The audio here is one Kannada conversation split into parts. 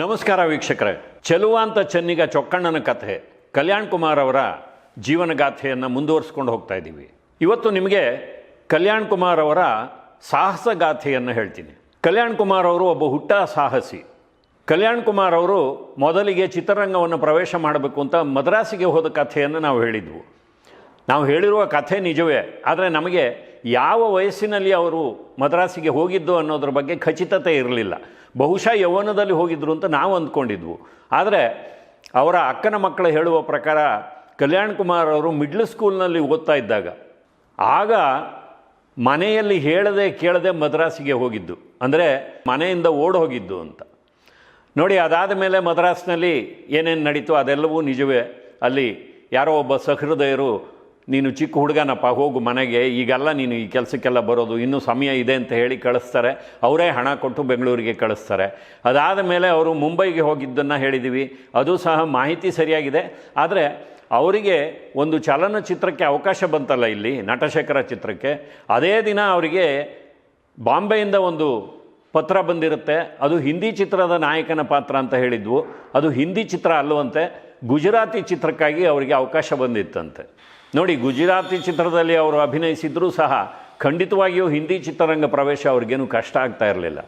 ನಮಸ್ಕಾರ ವೀಕ್ಷಕರೇ. ಚೆಲುವಾಂತ ಚೆನ್ನಿಗ ಚೊಕ್ಕಣ್ಣನ ಕಥೆ, ಕಲ್ಯಾಣ್ ಕುಮಾರ್ ಅವರ ಜೀವನಗಾಥೆಯನ್ನು ಮುಂದುವರಿಸ್ಕೊಂಡು ಹೋಗ್ತಾ ಇದ್ದೀವಿ ಇವತ್ತು ನಿಮಗೆ ಕಲ್ಯಾಣ್ ಕುಮಾರ್ ಅವರ ಸಾಹಸ ಗಾಥೆಯನ್ನು ಹೇಳ್ತೀನಿ. ಕಲ್ಯಾಣ್ ಕುಮಾರ್ ಅವರು ಒಬ್ಬ ಹುಟ್ಟ ಸಾಹಸಿ. ಕಲ್ಯಾಣ್ ಕುಮಾರ್ ಅವರು ಮೊದಲಿಗೆ ಚಿತ್ರರಂಗವನ್ನು ಪ್ರವೇಶ ಮಾಡಬೇಕು ಅಂತ ಮದ್ರಾಸಿಗೆ ಹೋದ ಕಥೆಯನ್ನು ನಾವು ಹೇಳಿದ್ವು. ನಾವು ಹೇಳಿರುವ ಕಥೆ ನಿಜವೇ, ಆದರೆ ನಮಗೆ ಯಾವ ವಯಸ್ಸಿನಲ್ಲಿ ಅವರು ಮದ್ರಾಸಿಗೆ ಹೋಗಿದ್ದು ಅನ್ನೋದ್ರ ಬಗ್ಗೆ ಖಚಿತತೆ ಇರಲಿಲ್ಲ. ಬಹುಶಃ ಯೌವನದಲ್ಲಿ ಹೋಗಿದ್ರು ಅಂತ ನಾವು ಅಂದ್ಕೊಂಡಿದ್ವು. ಆದರೆ ಅವರ ಅಕ್ಕನ ಮಕ್ಕಳು ಹೇಳುವ ಪ್ರಕಾರ ಕಲ್ಯಾಣ್ ಕುಮಾರ್ ಅವರು ಮಿಡ್ಲ್ ಸ್ಕೂಲ್ನಲ್ಲಿ ಓದ್ತಾ ಇದ್ದಾಗ ಆಗ ಮನೆಯಲ್ಲಿ ಹೇಳದೆ ಕೇಳದೆ ಮದ್ರಾಸಿಗೆ ಹೋಗಿದ್ದು. ಅಂದರೆ ಮನೆಯಿಂದ ಓಡ್ ಹೋಗಿದ್ದು ಅಂತ. ನೋಡಿ, ಅದಾದ ಮೇಲೆ ಮದ್ರಾಸ್ನಲ್ಲಿ ಏನೇನು ನಡೀತು ಅದೆಲ್ಲವೂ ನಿಜವೇ. ಅಲ್ಲಿ ಯಾರೋ ಒಬ್ಬ ಸಹೃದಯರು ನೀನು ಚಿಕ್ಕ ಹುಡುಗನಪ್ಪ, ಹೋಗು ಮನೆಗೆ. ಈಗೆಲ್ಲ ನೀನು ಈ ಕೆಲಸಕ್ಕೆಲ್ಲ ಬರೋದು. ಇನ್ನೂ ಸಮಯ ಇದೆ ಅಂತ ಹೇಳಿ ಕಳಿಸ್ತಾರೆ. ಅವರೇ ಹಣ ಕೊಟ್ಟು ಬೆಂಗಳೂರಿಗೆ ಕಳಿಸ್ತಾರೆ. ಅದಾದ ಮೇಲೆ ಅವರು ಮುಂಬೈಗೆ ಹೋಗಿದ್ದನ್ನು ಹೇಳಿದ್ದೀವಿ ಅದು ಸಹ ಮಾಹಿತಿ ಸರಿಯಾಗಿದೆ. ಆದರೆ ಅವರಿಗೆ ಒಂದು ಚಲನಚಿತ್ರಕ್ಕೆ ಅವಕಾಶ ಬಂತಲ್ಲ ಇಲ್ಲಿ, ನಟಶೇಖರ ಚಿತ್ರಕ್ಕೆ. ಅದೇ ದಿನ ಅವರಿಗೆ ಬಾಂಬೆಯಿಂದ ಒಂದು ಪತ್ರ ಬಂದಿರುತ್ತೆ. ಅದು ಹಿಂದಿ ಚಿತ್ರದ ನಾಯಕನ ಪಾತ್ರ ಅಂತ ಹೇಳಿದ್ವು. ಅದು ಹಿಂದಿ ಚಿತ್ರ ಅಲ್ಲವಂತೆ ಗುಜರಾತಿ ಚಿತ್ರಕ್ಕಾಗಿ ಅವರಿಗೆ ಅವಕಾಶ ಬಂದಿತ್ತಂತೆ. ನೋಡಿ, ಗುಜರಾತಿ ಚಿತ್ರದಲ್ಲಿ ಅವರು ಅಭಿನಯಿಸಿದರೂ ಸಹ ಖಂಡಿತವಾಗಿಯೂ ಹಿಂದಿ ಚಿತ್ರರಂಗ ಪ್ರವೇಶ ಅವ್ರಿಗೇನು ಕಷ್ಟ ಆಗ್ತಾ ಇರಲಿಲ್ಲ.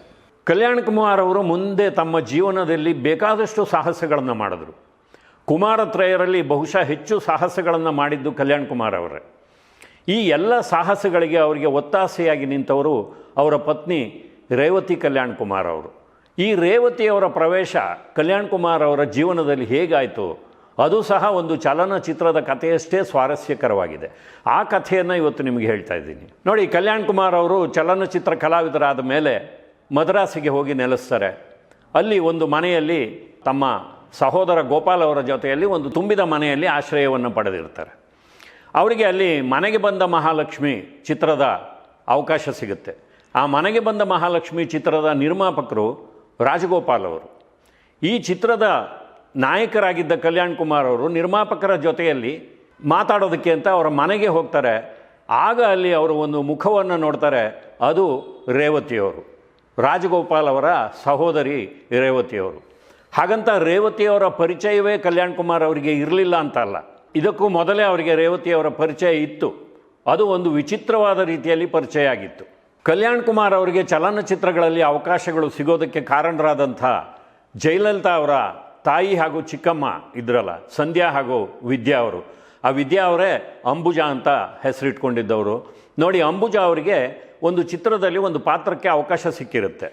ಕಲ್ಯಾಣ್ ಕುಮಾರ್ ಅವರು ಮುಂದೆ ತಮ್ಮ ಜೀವನದಲ್ಲಿ ಬೇಕಾದಷ್ಟು ಸಾಹಸಗಳನ್ನು ಮಾಡಿದ್ರು. ಕುಮಾರತ್ರಯರಲ್ಲಿ ಬಹುಶಃ ಹೆಚ್ಚು ಸಾಹಸಗಳನ್ನು ಮಾಡಿದ್ದು ಕಲ್ಯಾಣ್ ಕುಮಾರ್ ಅವರೇ. ಈ ಎಲ್ಲ ಸಾಹಸಗಳಿಗೆ ಅವರಿಗೆ ಒತ್ತಾಸೆಯಾಗಿ ನಿಂತವರು ಅವರ ಪತ್ನಿ ರೇವತಿ ಕಲ್ಯಾಣ್ ಕುಮಾರ್ ಅವರು. ಈ ರೇವತಿಯವರ ಪ್ರವೇಶ ಕಲ್ಯಾಣ್ ಕುಮಾರ್ ಅವರ ಜೀವನದಲ್ಲಿ ಹೇಗಾಯಿತು? ಅದು ಸಹ ಒಂದು ಚಲನಚಿತ್ರದ ಕಥೆಯಷ್ಟೇ ಸ್ವಾರಸ್ಯಕರವಾಗಿದೆ. ಆ ಕಥೆಯನ್ನು ಇವತ್ತು ನಿಮಗೆ ಹೇಳ್ತಾ ಇದ್ದೀನಿ. ನೋಡಿ, ಕಲ್ಯಾಣ್ ಕುಮಾರ್ ಅವರು ಚಲನಚಿತ್ರ ಕಲಾವಿದರಾದ ಮೇಲೆ ಮದ್ರಾಸಿಗೆ ಹೋಗಿ ನೆಲೆಸ್ತಾರೆ. ಅಲ್ಲಿ ಒಂದು ಮನೆಯಲ್ಲಿ ತಮ್ಮ ಸಹೋದರ ಗೋಪಾಲ್ ಅವರ ಜೊತೆಯಲ್ಲಿ ಒಂದು ತುಂಬಿದ ಮನೆಯಲ್ಲಿ ಆಶ್ರಯವನ್ನು ಪಡೆದಿರ್ತಾರೆ. ಅವರಿಗೆ ಅಲ್ಲಿ ಮನೆಗೆ ಬಂದ ಮಹಾಲಕ್ಷ್ಮಿ ಚಿತ್ರದ ಅವಕಾಶ ಸಿಗುತ್ತೆ. ಆ ಮನೆಗೆ ಬಂದ ಮಹಾಲಕ್ಷ್ಮಿ ಚಿತ್ರದ ನಿರ್ಮಾಪಕರು ರಾಜಗೋಪಾಲ್ ಅವರು. ಈ ಚಿತ್ರದ ನಾಯಕರಾಗಿದ್ದ ಕಲ್ಯಾಣ್ ಕುಮಾರ್ ಅವರು ನಿರ್ಮಾಪಕರ ಜೊತೆಯಲ್ಲಿ ಮಾತಾಡೋದಕ್ಕೆ ಅಂತ ಅವರ ಮನೆಗೆ ಹೋಗ್ತಾರೆ. ಆಗ ಅಲ್ಲಿ ಅವರು ಒಂದು ಮುಖವನ್ನು ನೋಡ್ತಾರೆ. ಅದು ರೇವತಿಯವರು. ರಾಜಗೋಪಾಲ್ ಅವರ ಸಹೋದರಿ ರೇವತಿಯವರು. ಹಾಗಂತ ರೇವತಿಯವರ ಪರಿಚಯವೇ ಕಲ್ಯಾಣ್ ಕುಮಾರ್ ಅವರಿಗೆ ಇರಲಿಲ್ಲ ಅಂತ ಅಲ್ಲ. ಇದಕ್ಕೂ ಮೊದಲೇ ಅವರಿಗೆ ರೇವತಿಯವರ ಪರಿಚಯ ಇತ್ತು. ಅದು ಒಂದು ವಿಚಿತ್ರವಾದ ರೀತಿಯಲ್ಲಿ ಪರಿಚಯ ಆಗಿತ್ತು. ಕಲ್ಯಾಣ್ ಕುಮಾರ್ ಅವರಿಗೆ ಚಲನಚಿತ್ರಗಳಲ್ಲಿ ಅವಕಾಶಗಳು ಸಿಗೋದಕ್ಕೆ ಕಾರಣರಾದಂಥ ಜಯಲಲಿತಾ ಅವರ ತಾಯಿ ಹಾಗೂ ಚಿಕ್ಕಮ್ಮ ಇದ್ರಲ್ಲ, ಸಂಧ್ಯಾ ಹಾಗೂ ವಿದ್ಯಾ ಅವರು. ಆ ವಿದ್ಯಾ ಅವರೇ ಅಂಬುಜಾ ಅಂತ ಹೆಸರಿಟ್ಕೊಂಡಿದ್ದವರು. ನೋಡಿ, ಅಂಬುಜ ಅವರಿಗೆ ಒಂದು ಚಿತ್ರದಲ್ಲಿ ಒಂದು ಪಾತ್ರಕ್ಕೆ ಅವಕಾಶ ಸಿಕ್ಕಿರುತ್ತೆ.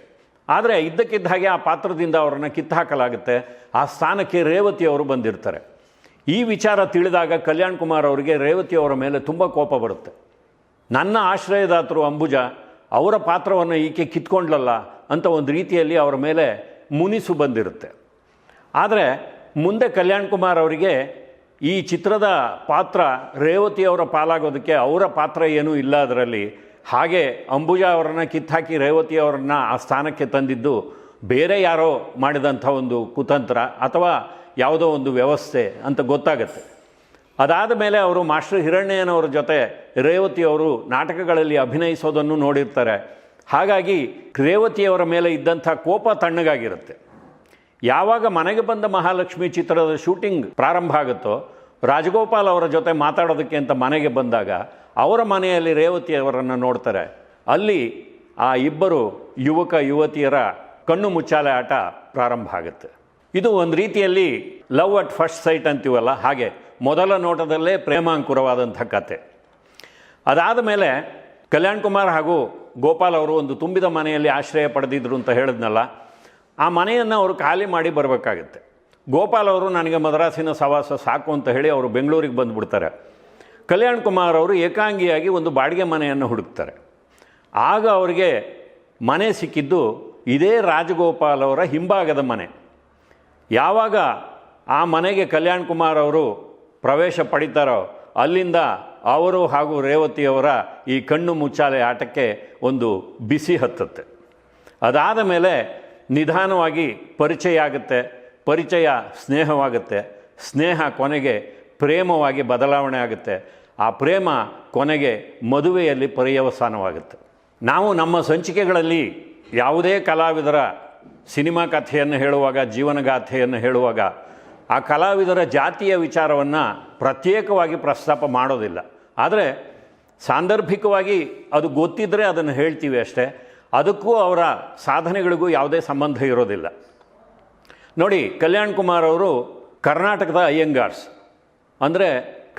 ಆದರೆ ಇದ್ದಕ್ಕಿದ್ದ ಹಾಗೆ ಆ ಪಾತ್ರದಿಂದ ಅವರನ್ನು ಕಿತ್ತಾಕಲಾಗುತ್ತೆ ಆ ಸ್ಥಾನಕ್ಕೆ ರೇವತಿ ಅವರು ಬಂದಿರ್ತಾರೆ. ಈ ವಿಚಾರ ತಿಳಿದಾಗ ಕಲ್ಯಾಣ್ ಕುಮಾರ್ ಅವರಿಗೆ ರೇವತಿ ಅವರ ಮೇಲೆ ತುಂಬ ಕೋಪ ಬರುತ್ತೆ. ನನ್ನ ಆಶ್ರಯದಾತರು ಅಂಬುಜ, ಅವರ ಪಾತ್ರವನ್ನು ಈಕೆ ಕಿತ್ಕೊಂಡ್ಲಲ್ಲ ಅಂತ ಒಂದು ರೀತಿಯಲ್ಲಿ ಅವರ ಮೇಲೆ ಮುನಿಸು ಬಂದಿರುತ್ತೆ. ಆದರೆ ಮುಂದೆ ಕಲ್ಯಾಣ್ ಕುಮಾರ್ ಅವರಿಗೆ ಈ ಚಿತ್ರದ ಪಾತ್ರ ರೇವತಿಯವರ ಪಾಲಾಗೋದಕ್ಕೆ ಅವರ ಪಾತ್ರ ಏನೂ ಇಲ್ಲ ಅದರಲ್ಲಿ. ಹಾಗೆ ಅಂಬುಜಾ ಅವರನ್ನು ಕಿತ್ತಾಕಿ ರೇವತಿಯವರನ್ನ ಆ ಸ್ಥಾನಕ್ಕೆ ತಂದಿದ್ದು ಬೇರೆ ಯಾರೋ ಮಾಡಿದಂಥ ಒಂದು ಕುತಂತ್ರ ಅಥವಾ ಯಾವುದೋ ಒಂದು ವ್ಯವಸ್ಥೆ ಅಂತ ಗೊತ್ತಾಗುತ್ತೆ. ಅದಾದ ಮೇಲೆ ಅವರು ಮಾಸ್ಟರ್ ಹಿರಣ್ಯನವರ ಜೊತೆ ರೇವತಿಯವರು ನಾಟಕಗಳಲ್ಲಿ ಅಭಿನಯಿಸೋದನ್ನು ನೋಡಿರ್ತಾರೆ. ಹಾಗಾಗಿ ರೇವತಿಯವರ ಮೇಲೆ ಇದ್ದಂಥ ಕೋಪ ತಣ್ಣಗಾಗಿರುತ್ತೆ. ಯಾವಾಗ ಮನೆಗೆ ಬಂದ ಮಹಾಲಕ್ಷ್ಮಿ ಚಿತ್ರದ ಶೂಟಿಂಗ್ ಪ್ರಾರಂಭ ಆಗುತ್ತೋ, ರಾಜಗೋಪಾಲ್ ಅವರ ಜೊತೆ ಮಾತಾಡೋದಕ್ಕೆ ಅಂತ ಮನೆಗೆ ಬಂದಾಗ ಅವರ ಮನೆಯಲ್ಲಿ ರೇವತಿಯವರನ್ನು ನೋಡ್ತಾರೆ. ಅಲ್ಲಿ ಆ ಇಬ್ಬರು ಯುವಕ, ಯುವತಿಯರ ಕಣ್ಣು ಮುಚ್ಚಾಲೆ ಆಟ ಪ್ರಾರಂಭ ಆಗುತ್ತೆ. ಇದು ಒಂದು ರೀತಿಯಲ್ಲಿ ಲವ್ ಅಟ್ ಫಸ್ಟ್ ಸೈಟ್ ಅಂತೀವಲ್ಲ, ಹಾಗೆ ಮೊದಲ ನೋಟದಲ್ಲೇ ಪ್ರೇಮಾಂಕುರವಾದಂಥ ಕತೆ. ಅದಾದ ಮೇಲೆ ಕಲ್ಯಾಣ್ ಕುಮಾರ್ ಹಾಗೂ ಗೋಪಾಲ್ ಅವರು ಒಂದು ತುಂಬಿದ ಮನೆಯಲ್ಲಿ ಆಶ್ರಯ ಪಡೆದಿದ್ರು ಅಂತ ಹೇಳಿದ್ನಲ್ಲ ಆ ಮನೆಯನ್ನು ಅವರು ಖಾಲಿ ಮಾಡಿ ಬರಬೇಕಾಗತ್ತೆ. ಗೋಪಾಲ್ ಅವರು ನನಗೆ ಮದ್ರಾಸಿನ ಸವಾಸ ಸಾಕು ಅಂತ ಹೇಳಿ ಅವರು ಬೆಂಗಳೂರಿಗೆ ಬಂದುಬಿಡ್ತಾರೆ. ಕಲ್ಯಾಣ್ ಕುಮಾರ್ ಅವರು ಏಕಾಂಗಿಯಾಗಿ ಒಂದು ಬಾಡಿಗೆ ಮನೆಯನ್ನು ಹುಡುಕ್ತಾರೆ. ಆಗ ಅವರಿಗೆ ಮನೆ ಸಿಕ್ಕಿದ್ದು ಇದೇ ರಾಜಗೋಪಾಲ್ ಅವರ ಹಿಂಭಾಗದ ಮನೆ. ಯಾವಾಗ ಆ ಮನೆಗೆ ಕಲ್ಯಾಣ್ ಕುಮಾರ್ ಅವರು ಪ್ರವೇಶ ಪಡಿತಾರೋ ಅಲ್ಲಿಂದ ಅವರು ಹಾಗೂ ರೇವತಿಯವರ ಈ ಕಣ್ಣು ಮುಚ್ಚಾಲೆ ಆಟಕ್ಕೆ ಒಂದು ಬಿಸಿ ಹತ್ತುತ್ತೆ. ಅದಾದ ಮೇಲೆ ನಿಧಾನವಾಗಿ ಪರಿಚಯ ಆಗುತ್ತೆ ಪರಿಚಯ ಸ್ನೇಹವಾಗುತ್ತೆ. ಸ್ನೇಹ ಕೊನೆಗೆ ಪ್ರೇಮವಾಗಿ ಬದಲಾವಣೆ ಆಗುತ್ತೆ. ಆ ಪ್ರೇಮ ಕೊನೆಗೆ ಮದುವೆಯಲ್ಲಿ ಪರ್ಯವಸಾನವಾಗುತ್ತೆ. ನಾವು ನಮ್ಮ ಸಂಚಿಕೆಗಳಲ್ಲಿ ಯಾವುದೇ ಕಲಾವಿದರ ಸಿನಿಮಾ ಕಥೆಯನ್ನು ಹೇಳುವಾಗ ಜೀವನಗಾಥೆಯನ್ನು ಹೇಳುವಾಗ, ಆ ಕಲಾವಿದರ ಜಾತಿಯ ವಿಚಾರವನ್ನು ಪ್ರತ್ಯೇಕವಾಗಿ ಪ್ರಸ್ತಾಪ ಮಾಡೋದಿಲ್ಲ. ಆದರೆ ಸಾಂದರ್ಭಿಕವಾಗಿ ಅದು ಗೊತ್ತಿದ್ದರೆ ಅದನ್ನು ಹೇಳ್ತೀವಿ ಅಷ್ಟೇ. ಅದಕ್ಕೂ ಅವರ ಸಾಧನೆಗಳಿಗೂ ಯಾವುದೇ ಸಂಬಂಧ ಇರೋದಿಲ್ಲ. ನೋಡಿ, ಕಲ್ಯಾಣ್ ಕುಮಾರ್ ಅವರು ಕರ್ನಾಟಕದ ಅಯ್ಯಂಗಾರ್ಸ್, ಅಂದರೆ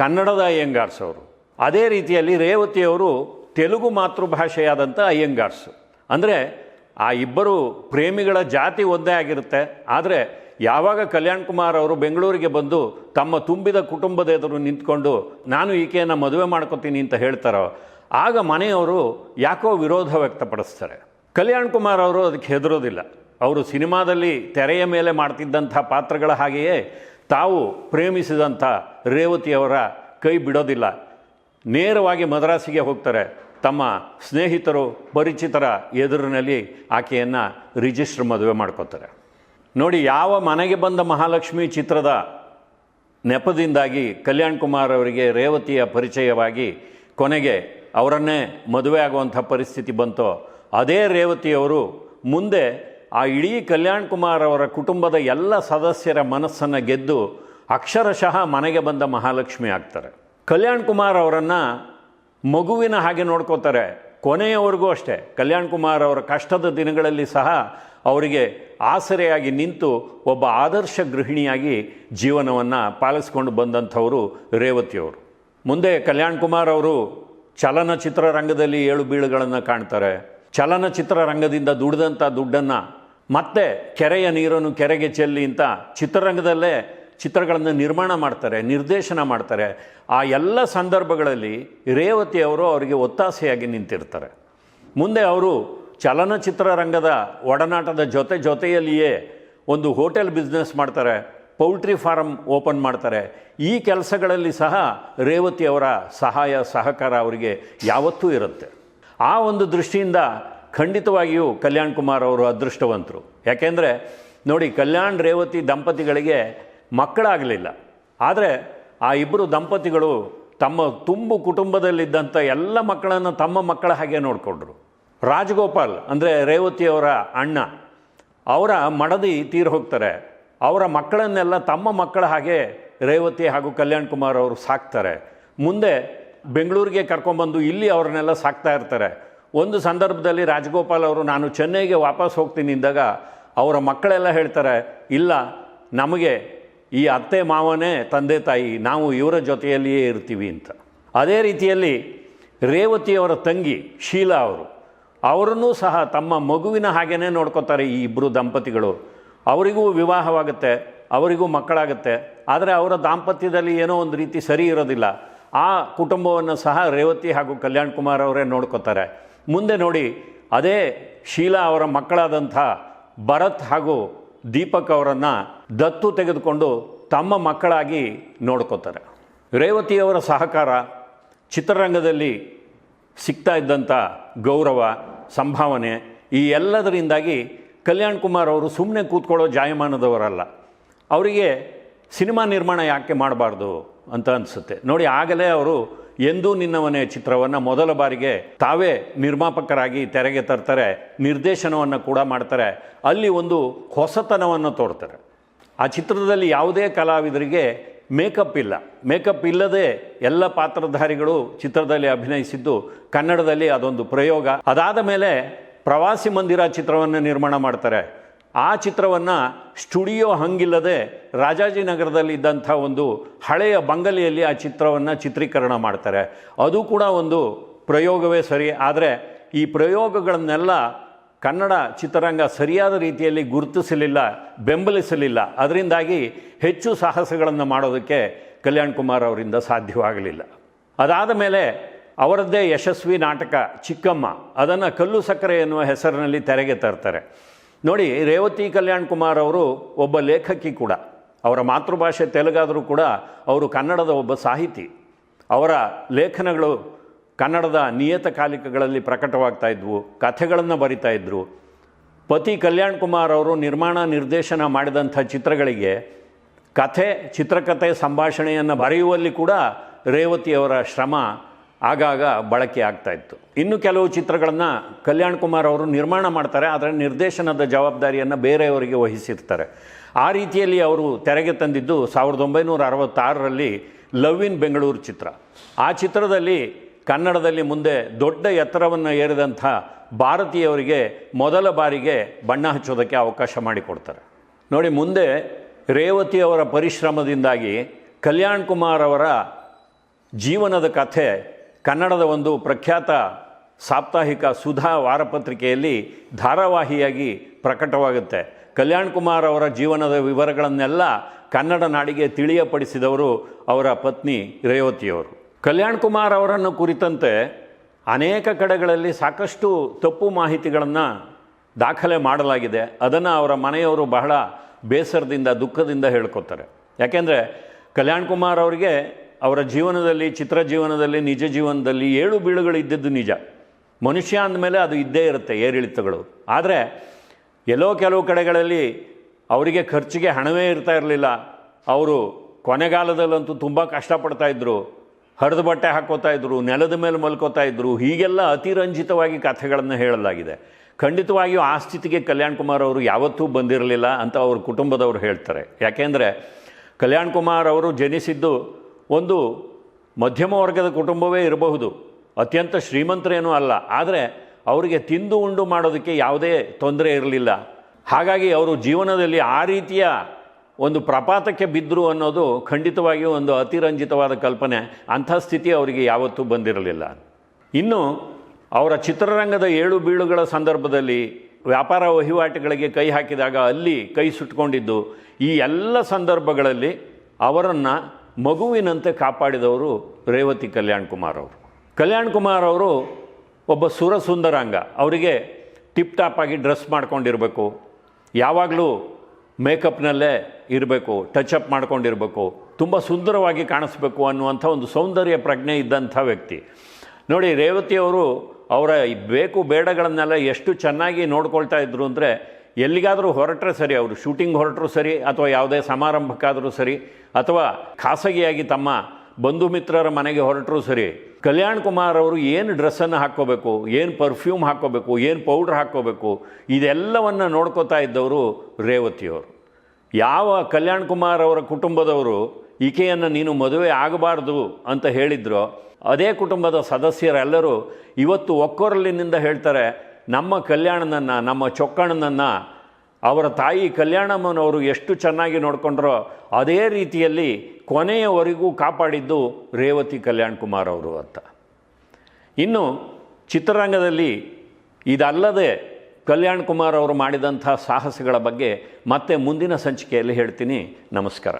ಕನ್ನಡದ ಅಯ್ಯಂಗಾರ್ಸ್ ಅವರು. ಅದೇ ರೀತಿಯಲ್ಲಿ ರೇವತಿಯವರು ತೆಲುಗು ಮಾತೃಭಾಷೆಯಾದಂಥ ಅಯ್ಯಂಗಾರ್ಸ್. ಅಂದರೆ ಆ ಇಬ್ಬರು ಪ್ರೇಮಿಗಳ ಜಾತಿ ಒಂದೇ ಆಗಿರುತ್ತೆ. ಆದರೆ ಯಾವಾಗ ಕಲ್ಯಾಣ್ ಕುಮಾರ್ ಅವರು ಬೆಂಗಳೂರಿಗೆ ಬಂದು ತಮ್ಮ ತುಂಬಿದ ಕುಟುಂಬದ ಎದುರು ನಿಂತ್ಕೊಂಡು, ನಾನು ಈಕೆಯನ್ನು ಮದುವೆ ಮಾಡ್ಕೋತೀನಿ ಅಂತ ಹೇಳ್ತಾರೋ ಆಗ ಮನೆಯವರು ಯಾಕೋ ವಿರೋಧ ವ್ಯಕ್ತಪಡಿಸ್ತಾರೆ. ಕಲ್ಯಾಣ್ ಕುಮಾರ್ ಅವರು ಅದಕ್ಕೆ ಹೆದರೋದಿಲ್ಲ. ಅವರು ಸಿನಿಮಾದಲ್ಲಿ ತೆರೆಯ ಮೇಲೆ ಮಾಡ್ತಿದ್ದಂಥ ಪಾತ್ರಗಳ ಹಾಗೆಯೇ ತಾವು ಪ್ರೇಮಿಸಿದಂಥ ರೇವತಿಯವರ ಕೈ ಬಿಡೋದಿಲ್ಲ. ನೇರವಾಗಿ ಮದ್ರಾಸಿಗೆ ಹೋಗ್ತಾರೆ. ತಮ್ಮ ಸ್ನೇಹಿತರು, ಪರಿಚಿತರ ಎದುರಿನಲ್ಲಿ ಆಕೆಯನ್ನು ರಿಜಿಸ್ಟರ್ ಮದುವೆ ಮಾಡ್ಕೋತಾರೆ. ನೋಡಿ, ಯಾವ ಮನೆಗೆ ಬಂದ ಮಹಾಲಕ್ಷ್ಮಿ ಚಿತ್ರದ ನೆಪದಿಂದಾಗಿ ಕಲ್ಯಾಣ್ ಕುಮಾರ್ ಅವರಿಗೆ ರೇವತಿಯ ಪರಿಚಯವಾಗಿ ಕೊನೆಗೆ ಅವರನ್ನೇ ಮದುವೆ ಆಗುವಂಥ ಪರಿಸ್ಥಿತಿ ಬಂತೋ, ಅದೇ ರೇವತಿಯವರು ಮುಂದೆ ಆ ಇಡೀ ಕಲ್ಯಾಣ್ ಕುಮಾರ್ ಅವರ ಕುಟುಂಬದ ಎಲ್ಲ ಸದಸ್ಯರ ಮನಸ್ಸನ್ನು ಗೆದ್ದು ಅಕ್ಷರಶಃ ಮನೆಗೆ ಬಂದ ಮಹಾಲಕ್ಷ್ಮಿ ಆಗ್ತಾರೆ. ಕಲ್ಯಾಣ್ ಕುಮಾರ್ ಅವರನ್ನು ಮಗುವಿನ ಹಾಗೆ ನೋಡ್ಕೋತಾರೆ. ಕೊನೆಯವರೆಗೂ ಅಷ್ಟೇ ಕಲ್ಯಾಣ್ ಕುಮಾರ್ ಅವರ ಕಷ್ಟದ ದಿನಗಳಲ್ಲಿ ಸಹ ಅವರಿಗೆ ಆಸರೆಯಾಗಿ ನಿಂತು ಒಬ್ಬ ಆದರ್ಶ ಗೃಹಿಣಿಯಾಗಿ ಜೀವನವನ್ನು ಪಾಲಿಸ್ಕೊಂಡು ಬಂದಂಥವರು ರೇವತಿಯವರು. ಮುಂದೆ ಕಲ್ಯಾಣ್ ಕುಮಾರ್ ಅವರು ಚಲನಚಿತ್ರ ರಂಗದಲ್ಲಿ ಏಳು ಬೀಳುಗಳನ್ನು ಕಾಣ್ತಾರೆ. ಚಲನಚಿತ್ರ ರಂಗದಿಂದ ದುಡಿದಂಥ ದುಡ್ಡನ್ನು ಮತ್ತೆ ಕೆರೆಯ ನೀರನ್ನು ಕೆರೆಗೆ ಚೆಲ್ಲಿ ಅಂತ ಚಿತ್ರರಂಗದಲ್ಲೇ ಚಿತ್ರಗಳನ್ನು ನಿರ್ಮಾಣ ಮಾಡ್ತಾರೆ, ನಿರ್ದೇಶನ ಮಾಡ್ತಾರೆ. ಆ ಎಲ್ಲ ಸಂದರ್ಭಗಳಲ್ಲಿ ರೇವತಿ ಅವರು ಅವರಿಗೆ ಒತ್ತಾಸೆಯಾಗಿ ನಿಂತಿರ್ತಾರೆ. ಮುಂದೆ ಅವರು ಚಲನಚಿತ್ರ ರಂಗದ ಒಡನಾಟದ ಜೊತೆ ಜೊತೆಯಲ್ಲಿಯೇ ಒಂದು ಹೋಟೆಲ್ ಬಿಸ್ನೆಸ್ ಮಾಡ್ತಾರೆ. ಪೌಲ್ಟ್ರಿ ಫಾರಮ್ ಓಪನ್ ಮಾಡ್ತಾರೆ. ಈ ಕೆಲಸಗಳಲ್ಲಿ ಸಹ ರೇವತಿ ಅವರ ಸಹಾಯ, ಸಹಕಾರ ಅವರಿಗೆ ಯಾವತ್ತೂ ಇರುತ್ತೆ. ಆ ಒಂದು ದೃಷ್ಟಿಯಿಂದ ಖಂಡಿತವಾಗಿಯೂ ಕಲ್ಯಾಣ್ ಕುಮಾರ್ ಅವರು ಅದೃಷ್ಟವಂತರು. ಯಾಕೆಂದರೆ, ನೋಡಿ, ಕಲ್ಯಾಣ್, ರೇವತಿ ದಂಪತಿಗಳಿಗೆ ಮಕ್ಕಳಾಗಲಿಲ್ಲ. ಆದರೆ, ಆ ಇಬ್ಬರು ದಂಪತಿಗಳು ತಮ್ಮ ತುಂಬು ಕುಟುಂಬದಲ್ಲಿದ್ದಂಥ ಎಲ್ಲ ಮಕ್ಕಳನ್ನು ತಮ್ಮ ಮಕ್ಕಳ ಹಾಗೆ ನೋಡಿಕೊಂಡ್ರು. ರಾಜಗೋಪಾಲ್, ಅಂದರೆ ರೇವತಿಯವರ ಅಣ್ಣ, ಅವರ ಮಡದಿ ತೀರು ಹೋಗ್ತಾರೆ. ಅವರ ಮಕ್ಕಳನ್ನೆಲ್ಲ ತಮ್ಮ ಮಕ್ಕಳ ಹಾಗೆ ರೇವತಿ ಹಾಗೂ ಕಲ್ಯಾಣ್ ಕುಮಾರ್ ಅವರು ಸಾಕ್ತಾರೆ. ಮುಂದೆ ಬೆಂಗಳೂರಿಗೆ ಕರ್ಕೊಂಬಂದು ಇಲ್ಲಿ ಅವ್ರನ್ನೆಲ್ಲ ಸಾಕ್ತಾ ಇರ್ತಾರೆ. ಒಂದು ಸಂದರ್ಭದಲ್ಲಿ ರಾಜಗೋಪಾಲ್ ಅವರು, ನಾನು ಚೆನ್ನೈಗೆ ವಾಪಸ್ ಹೋಗ್ತೀನಿ ಅಂದಾಗ ಅವರ ಮಕ್ಕಳೆಲ್ಲ ಹೇಳ್ತಾರೆ, ಇಲ್ಲ, ನಮಗೆ ಈ ಅತ್ತೆ ಮಾವನೇ ತಂದೆ ತಾಯಿ, ನಾವು ಇವರ ಜೊತೆಯಲ್ಲಿಯೇ ಇರ್ತೀವಿ ಅಂತ. ಅದೇ ರೀತಿಯಲ್ಲಿ ರೇವತಿಯವರ ತಂಗಿ ಶೀಲಾ ಅವರು, ಅವರನ್ನೂ ಸಹ ತಮ್ಮ ಮಗುವಿನ ಹಾಗೇ ನೋಡ್ಕೋತಾರೆ ಈ ಇಬ್ಬರು ದಂಪತಿಗಳು. ಅವರಿಗೂ ವಿವಾಹವಾಗುತ್ತೆ, ಅವರಿಗೂ ಮಕ್ಕಳಾಗುತ್ತೆ, ಆದರೆ ಅವರ ದಾಂಪತ್ಯದಲ್ಲಿ ಏನೋ ಒಂದು ರೀತಿ ಸರಿ ಇರೋದಿಲ್ಲ. ಆ ಕುಟುಂಬವನ್ನು ಸಹ ರೇವತಿ ಹಾಗೂ ಕಲ್ಯಾಣ್ ಕುಮಾರ್ ಅವರೇ ನೋಡ್ಕೋತಾರೆ. ಮುಂದೆ ನೋಡಿ, ಅದೇ ಶೀಲಾ ಅವರ ಮಕ್ಕಳಾದಂಥ ಭರತ್ ಹಾಗೂ ದೀಪಕ್ ಅವರನ್ನು ದತ್ತು ತೆಗೆದುಕೊಂಡು ತಮ್ಮ ಮಕ್ಕಳಾಗಿ ನೋಡ್ಕೋತಾರೆ. ರೇವತಿಯವರ ಸಹಕಾರ ಚಿತ್ರರಂಗದಲ್ಲಿ ಸಿಗ್ತಾ ಇದ್ದಂಥ ಗೌರವ, ಸಂಭಾವನೆ ಈ ಎಲ್ಲದರಿಂದಾಗಿ ಕಲ್ಯಾಣ್ ಕುಮಾರ್ ಅವರು ಸುಮ್ಮನೆ ಕೂತ್ಕೊಳ್ಳೋ ಜಾಯಮಾನದವರಲ್ಲ. ಅವರಿಗೆ ಸಿನಿಮಾ ನಿರ್ಮಾಣ ಯಾಕೆ ಮಾಡಬಾರ್ದು ಅಂತ ಅನಿಸುತ್ತೆ. ನೋಡಿ, ಆಗಲೇ ಅವರು ಎಂದೂ ನಿನ್ನವನೇ ಚಿತ್ರವನ್ನು ಮೊದಲ ಬಾರಿಗೆ ತಾವೇ ನಿರ್ಮಾಪಕರಾಗಿ ತೆರೆಗೆ ತರ್ತಾರೆ, ನಿರ್ದೇಶನವನ್ನು ಕೂಡ ಮಾಡ್ತಾರೆ, ಅಲ್ಲಿ ಒಂದು ಹೊಸತನವನ್ನು ತೋರ್ತಾರೆ. ಆ ಚಿತ್ರದಲ್ಲಿ ಯಾವುದೇ ಕಲಾವಿದರಿಗೆ ಮೇಕಪ್ ಇಲ್ಲ. ಮೇಕಪ್ ಇಲ್ಲದೆ ಎಲ್ಲ ಪಾತ್ರಧಾರಿಗಳು ಚಿತ್ರದಲ್ಲಿ ಅಭಿನಯಿಸಿದ್ದು ಕನ್ನಡದಲ್ಲಿ ಅದೊಂದು ಪ್ರಯೋಗ. ಅದಾದ ಮೇಲೆ ಪ್ರವಾಸಿ ಮಂದಿರ ಚಿತ್ರವನ್ನು ನಿರ್ಮಾಣ ಮಾಡ್ತಾರೆ. ಆ ಚಿತ್ರವನ್ನು ಸ್ಟುಡಿಯೋ ಹಂಗಿಲ್ಲದೆ ರಾಜಾಜಿನಗರದಲ್ಲಿ ಇದ್ದಂಥ ಒಂದು ಹಳೆಯ ಬಂಗಲೆಯಲ್ಲಿ ಆ ಚಿತ್ರವನ್ನು ಚಿತ್ರೀಕರಣ ಮಾಡ್ತಾರೆ. ಅದು ಕೂಡ ಒಂದು ಪ್ರಯೋಗವೇ ಸರಿ. ಆದರೆ ಈ ಪ್ರಯೋಗಗಳನ್ನೆಲ್ಲ ಕನ್ನಡ ಚಿತ್ರರಂಗ ಸರಿಯಾದ ರೀತಿಯಲ್ಲಿ ಗುರುತಿಸಲಿಲ್ಲ, ಬೆಂಬಲಿಸಲಿಲ್ಲ. ಅದರಿಂದಾಗಿ ಹೆಚ್ಚು ಸಾಹಸಗಳನ್ನು ಮಾಡೋದಕ್ಕೆ ಕಲ್ಯಾಣ್ ಕುಮಾರ್ ಅವರಿಂದ ಸಾಧ್ಯವಾಗಲಿಲ್ಲ. ಅದಾದ ಮೇಲೆ ಅವರದ್ದೇ ಯಶಸ್ವಿ ನಾಟಕ ಚಿಕ್ಕಮ್ಮ. ಅದನ್ನು ಕಲ್ಲು ಸಕ್ಕರೆ ಎನ್ನುವ ಹೆಸರಿನಲ್ಲಿ ತೆರೆಗೆ ತರ್ತಾರೆ. ನೋಡಿ, ರೇವತಿ ಕಲ್ಯಾಣ್ ಕುಮಾರ್ ಅವರು ಒಬ್ಬ ಲೇಖಕಿ ಕೂಡ. ಅವರ ಮಾತೃಭಾಷೆ ತೆಲುಗಾದರೂ ಕೂಡ ಅವರು ಕನ್ನಡದ ಒಬ್ಬ ಸಾಹಿತಿ. ಅವರ ಲೇಖನಗಳು ಕನ್ನಡದ ನಿಯತಕಾಲಿಕಗಳಲ್ಲಿ ಪ್ರಕಟವಾಗ್ತಾ ಇದ್ವು, ಕಥೆಗಳನ್ನು ಬರಿತಾ ಇದ್ದರು ಪತಿ ಕಲ್ಯಾಣ್ ಕುಮಾರ್ ಅವರು ನಿರ್ಮಾಣ, ನಿರ್ದೇಶನ ಮಾಡಿದಂಥ ಚಿತ್ರಗಳಿಗೆ ಕಥೆ, ಚಿತ್ರಕಥೆ ಸಂಭಾಷಣೆಯನ್ನು ಬರೆಯುವಲ್ಲಿ ಕೂಡ ರೇವತಿಯವರ ಶ್ರಮ ಆಗಾಗ ಬಳಕೆ ಆಗ್ತಾ ಇತ್ತು. ಇನ್ನು ಕೆಲವು ಚಿತ್ರಗಳನ್ನು ಕಲ್ಯಾಣ್ ಕುಮಾರ್ ಅವರು ನಿರ್ಮಾಣ ಮಾಡ್ತಾರೆ, ಆದರೆ ನಿರ್ದೇಶನದ ಜವಾಬ್ದಾರಿಯನ್ನು ಬೇರೆಯವರಿಗೆ ವಹಿಸಿರ್ತಾರೆ. ಆ ರೀತಿಯಲ್ಲಿ ಅವರು ತೆರೆಗೆ ತಂದಿದ್ದು ಸಾವಿರದ ಒಂಬೈನೂರ ಅರವತ್ತಾರರಲ್ಲಿ ಲವ್ ಇನ್ ಬೆಂಗಳೂರು ಚಿತ್ರ. ಆ ಚಿತ್ರದಲ್ಲಿ ಕನ್ನಡದಲ್ಲಿ ಮುಂದೆ ದೊಡ್ಡ ಎತ್ತರವನ್ನು ಏರಿದಂಥ ಭಾರತೀಯವರಿಗೆ ಮೊದಲ ಬಾರಿಗೆ ಬಣ್ಣ ಹಚ್ಚೋದಕ್ಕೆ ಅವಕಾಶ ಮಾಡಿಕೊಡ್ತಾರೆ. ನೋಡಿ, ಮುಂದೆ ರೇವತಿಯವರ ಪರಿಶ್ರಮದಿಂದಾಗಿ ಕಲ್ಯಾಣ್ ಕುಮಾರ್ ಅವರ ಜೀವನದ ಕಥೆ ಕನ್ನಡದ ಒಂದು ಪ್ರಖ್ಯಾತ ಸಾಪ್ತಾಹಿಕ ಸುಧಾ ವಾರಪತ್ರಿಕೆಯಲ್ಲಿ ಧಾರಾವಾಹಿಯಾಗಿ ಪ್ರಕಟವಾಗುತ್ತೆ. ಕಲ್ಯಾಣ್ ಕುಮಾರ್ ಅವರ ಜೀವನದ ವಿವರಗಳನ್ನೆಲ್ಲ ಕನ್ನಡ ನಾಡಿಗೆ ತಿಳಿಯಪಡಿಸಿದವರು ಅವರ ಪತ್ನಿ ರೇವತಿಯವರು. ಕಲ್ಯಾಣ್ ಕುಮಾರ್ ಅವರನ್ನು ಕುರಿತಂತೆ ಅನೇಕ ಕಡೆಗಳಲ್ಲಿ ಸಾಕಷ್ಟು ತಪ್ಪು ಮಾಹಿತಿಗಳನ್ನು ದಾಖಲೆ ಮಾಡಲಾಗಿದೆ. ಅದನ್ನು ಅವರ ಮನೆಯವರು ಬಹಳ ಬೇಸರದಿಂದ, ದುಃಖದಿಂದ ಹೇಳ್ಕೊತಾರೆ. ಯಾಕೆಂದರೆ ಕಲ್ಯಾಣ್ ಕುಮಾರ್ ಅವರಿಗೆ ಅವರ ಜೀವನದಲ್ಲಿ, ಚಿತ್ರ ಜೀವನದಲ್ಲಿ, ನಿಜ ಜೀವನದಲ್ಲಿ ಏಳು ಬೀಳುಗಳು ಇದ್ದದ್ದು ನಿಜ. ಮನುಷ್ಯ ಅಂದಮೇಲೆ ಅದು ಇದ್ದೇ ಇರುತ್ತೆ, ಏರಿಳಿತಗಳು. ಆದರೆ, ಎಲ್ಲೋ ಕೆಲವು ಕಡೆಗಳಲ್ಲಿ ಅವರಿಗೆ ಖರ್ಚಿಗೆ ಹಣವೇ ಇರ್ತಾ ಇರಲಿಲ್ಲ. ಅವರು ಕೊನೆಗಾಲದಲ್ಲಂತೂ ತುಂಬ ಕಷ್ಟಪಡ್ತಾ ಇದ್ದರು ಹರಿದು ಬಟ್ಟೆ ಹಾಕೋತಾ ಇದ್ದರು ನೆಲದ ಮೇಲೆ ಮಲ್ಕೋತಾ ಇದ್ದರು ಹೀಗೆಲ್ಲ ಅತಿರಂಜಿತವಾಗಿ ಕಥೆಗಳನ್ನು ಹೇಳಲಾಗಿದೆ. ಖಂಡಿತವಾಗಿಯೂ ಆ ಸ್ಥಿತಿಗೆ ಕಲ್ಯಾಣ್ ಕುಮಾರ್ ಅವರು ಯಾವತ್ತೂ ಬಂದಿರಲಿಲ್ಲ ಅಂತ ಅವ್ರ ಕುಟುಂಬದವರು ಹೇಳ್ತಾರೆ. ಯಾಕೆಂದರೆ, ಕಲ್ಯಾಣ್ ಕುಮಾರ್ ಅವರು ಜನಿಸಿದ್ದು ಒಂದು ಮಧ್ಯಮ ವರ್ಗದ ಕುಟುಂಬವೇ ಇರಬಹುದು. ಅತ್ಯಂತ ಶ್ರೀಮಂತರೇನೂ ಅಲ್ಲ. ಆದರೆ ಅವರಿಗೆ ತಿಂದು ಉಂಡು ಮಾಡೋದಕ್ಕೆ ಯಾವುದೇ ತೊಂದರೆ ಇರಲಿಲ್ಲ. ಹಾಗಾಗಿ ಅವರು ಜೀವನದಲ್ಲಿ ಆ ರೀತಿಯ ಒಂದು ಪ್ರಪಾತಕ್ಕೆ ಬಿದ್ದರು ಅನ್ನೋದು ಖಂಡಿತವಾಗಿಯೂ ಒಂದು ಅತಿರಂಜಿತವಾದ ಕಲ್ಪನೆ. ಅಂಥ ಸ್ಥಿತಿ ಅವರಿಗೆ ಯಾವತ್ತೂ ಬಂದಿರಲಿಲ್ಲ. ಇನ್ನು ಅವರ ಚಿತ್ರರಂಗದ ಏಳು ಬೀಳುಗಳ ಸಂದರ್ಭದಲ್ಲಿ ವ್ಯಾಪಾರ ವಹಿವಾಟುಗಳಿಗೆ ಕೈ ಹಾಕಿದಾಗ ಅಲ್ಲಿ ಕೈ ಸುಟ್ಕೊಂಡಿದ್ದು ಈ ಎಲ್ಲ ಸಂದರ್ಭಗಳಲ್ಲಿ ಅವರನ್ನು ಮಗುವಿನಂತೆ ಕಾಪಾಡಿದವರು ರೇವತಿ ಕಲ್ಯಾಣ್ ಕುಮಾರ್ ಅವರು. ಕಲ್ಯಾಣ್ ಕುಮಾರ್ ಅವರು ಒಬ್ಬ ಸುರ ಸುಂದರಾಂಗ ಅವರಿಗೆ ಟಿಪ್ ಟಾಪ್ ಆಗಿ ಡ್ರೆಸ್ ಮಾಡ್ಕೊಂಡಿರಬೇಕು. ಯಾವಾಗಲೂ ಮೇಕಪ್ನಲ್ಲೇ ಇರಬೇಕು ಟಚಪ್ ಮಾಡ್ಕೊಂಡಿರಬೇಕು, ತುಂಬ ಸುಂದರವಾಗಿ ಕಾಣಿಸ್ಬೇಕು ಅನ್ನುವಂಥ ಒಂದು ಸೌಂದರ್ಯ ಪ್ರಜ್ಞೆ ಇದ್ದಂಥ ವ್ಯಕ್ತಿ. ನೋಡಿ ರೇವತಿಯವರು ಅವರ ಬೇಕು ಬೇಡಗಳನ್ನೆಲ್ಲ ಎಷ್ಟು ಚೆನ್ನಾಗಿ ನೋಡ್ಕೊಳ್ತಾ ಇದ್ರು ಅಂದರೆ ಎಲ್ಲಿಗಾದರೂ ಹೊರಟ್ರೆ ಸರಿ, ಅವರು ಶೂಟಿಂಗ್ ಹೊರಟರು ಸರಿ, ಅಥವಾ ಯಾವುದೇ ಸಮಾರಂಭಕ್ಕಾದರೂ ಸರಿ, ಅಥವಾ ಖಾಸಗಿಯಾಗಿ ತಮ್ಮ ಬಂಧು ಮಿತ್ರರ ಮನೆಗೆ ಹೊರಟರು ಸರಿ, ಕಲ್ಯಾಣ್ ಕುಮಾರ್ ಅವರು ಏನು ಡ್ರೆಸ್ಸನ್ನು ಹಾಕ್ಕೋಬೇಕು, ಏನು ಪರ್ಫ್ಯೂಮ್ ಹಾಕ್ಕೋಬೇಕು, ಏನು ಪೌಡ್ರ್ ಹಾಕ್ಕೋಬೇಕು, ಇದೆಲ್ಲವನ್ನು ನೋಡ್ಕೋತಾ ಇದ್ದವರು ರೇವತಿಯವರು ಯಾವ ಕಲ್ಯಾಣ್ ಕುಮಾರ್ ಅವರ ಕುಟುಂಬದವರು, ಈಕೆಯನ್ನು ನೀನು ಮದುವೆ ಆಗಬಾರ್ದು ಅಂತ ಹೇಳಿದ್ರೋ, ಅದೇ ಕುಟುಂಬದ ಸದಸ್ಯರೆಲ್ಲರೂ ಇವತ್ತು ಒಕ್ಕೊರಲಿನಿಂದ ಹೇಳ್ತಾರೆ ನಮ್ಮ ಕಲ್ಯಾಣನನ್ನು, ನಮ್ಮ ಚೊಕ್ಕಣ್ಣನನ್ನು, ಅವರ ತಾಯಿ ಕಲ್ಯಾಣಮ್ಮನವರು ಎಷ್ಟು ಚೆನ್ನಾಗಿ ನೋಡಿಕೊಂಡ್ರೋ ಅದೇ ರೀತಿಯಲ್ಲಿ ಕೊನೆಯವರೆಗೂ ಕಾಪಾಡಿದ್ದು ರೇವತಿ ಕಲ್ಯಾಣ್ ಕುಮಾರ್ ಅವರು ಅಂತ. ಇನ್ನು ಚಿತ್ರರಂಗದಲ್ಲಿ ಇದಲ್ಲದೆ ಕಲ್ಯಾಣ್ ಕುಮಾರ್ ಅವರು ಮಾಡಿದಂಥ ಸಾಹಸಗಳ ಬಗ್ಗೆ ಮತ್ತೆ ಮುಂದಿನ ಸಂಚಿಕೆಯಲ್ಲಿ ಹೇಳ್ತೀನಿ. ನಮಸ್ಕಾರ.